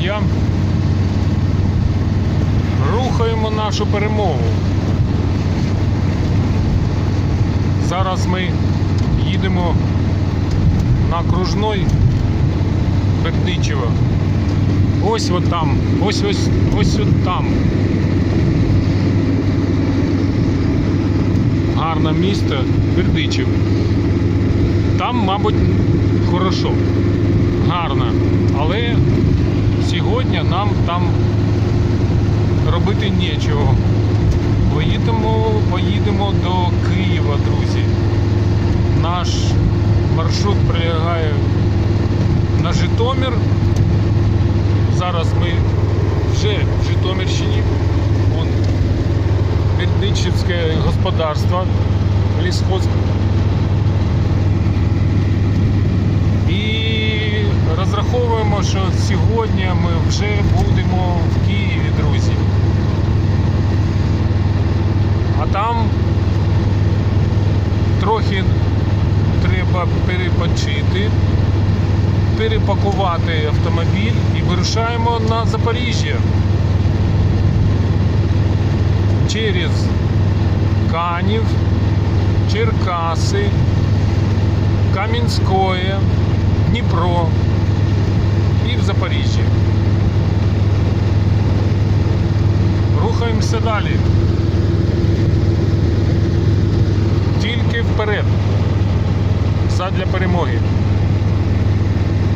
друзі. Рухаємо нашу перемогу. Зараз ми їдемо на кружной Бердичево. Ось от там, ось ось ось от там. Гарне місто Бердичів. Там, мабуть, хорошо, гарно. Нам там робити нічого. Поїдемо, поїдемо до Києва, друзі. Наш маршрут прилягає на Житомир. Зараз ми вже в Житомирщині. Вон Бердичівське господарство, лісхоз. І розраховуємо, що сьогодні ми вже будемо в Києві, друзі. А там трохи треба перепочити, перепакувати автомобіль і вирушаємо на Запоріжжя. Через Канів, Черкаси, Кам'янське, Дніпро в Запоріжжі. Рухаємося далі. Тільки вперед. Все для перемоги.